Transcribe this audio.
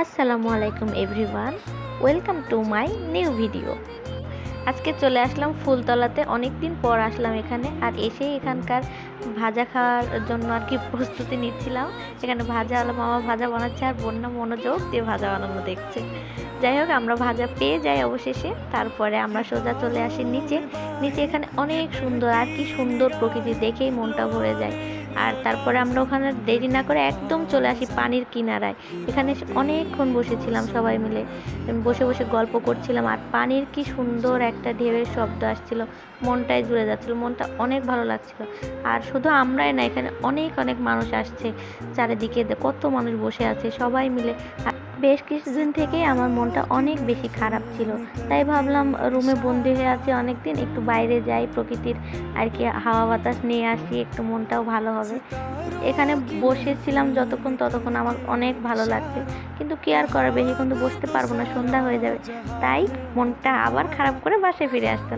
আসসালামু আলাইকুম everyone, welcome to my new video. আজকে চলে আসলাম ফুলতলাতে অনেক দিন পর আসলাম এখানে, আর এসে এখানকার ভাজা খাওয়ার জন্য আর কি প্রস্তুতি নিচ্ছিলাম। এখানে ভাজা, আলো মামা ভাজা বানাচ্ছে আর বন্যা মনোযোগ দিয়ে ভাজা বানানো দেখছে। যাই হোক, আমরা ভাজা পেয়ে যাই অবশেষে, তারপরে আমরা সোজা চলে আসি নিচে। নিচে এখানে অনেক সুন্দর, আর কি সুন্দর প্রকৃতি দেখেই মনটা ভরে যায়। আর তারপরে আমরা ওখানে দেরি না করে একদম চলে আসি পানির কিনারায়। এখানে অনেকক্ষণ বসেছিলাম সবাই মিলে। বসে বসে গল্প করছিলাম আর পানির কি সুন্দর একটা ঢেউয়ের শব্দ আসছিল, মনটাই জুড়ে যাচ্ছিল, মনটা অনেক ভালো লাগছিল। আর শুধু আমরাই না, এখানে অনেক অনেক মানুষ আসছে চারিদিকে কত মানুষ বসে আছে সবাই মিলে। আর বেশ কিছুদিন থেকেই আমার মনটা অনেক বেশি খারাপ ছিল। তাই ভাবলাম রুমে বন্দি হয়ে আছি অনেকদিন, একটু বাইরে যাই, প্রকৃতির আর কি হাওয়া বাতাস নিয়ে আসি, একটু মনটাও ভালো হবে। এখানে বসেছিলাম যতক্ষণ ততক্ষণ আমার অনেক ভালো লাগছে। কিন্তু কি আর করার, বেশিক্ষণ তো বসতে পারব না, সন্ধ্যা হয়ে যাবে। তাই মনটা আবার খারাপ করে বাসায় ফিরে আসতে।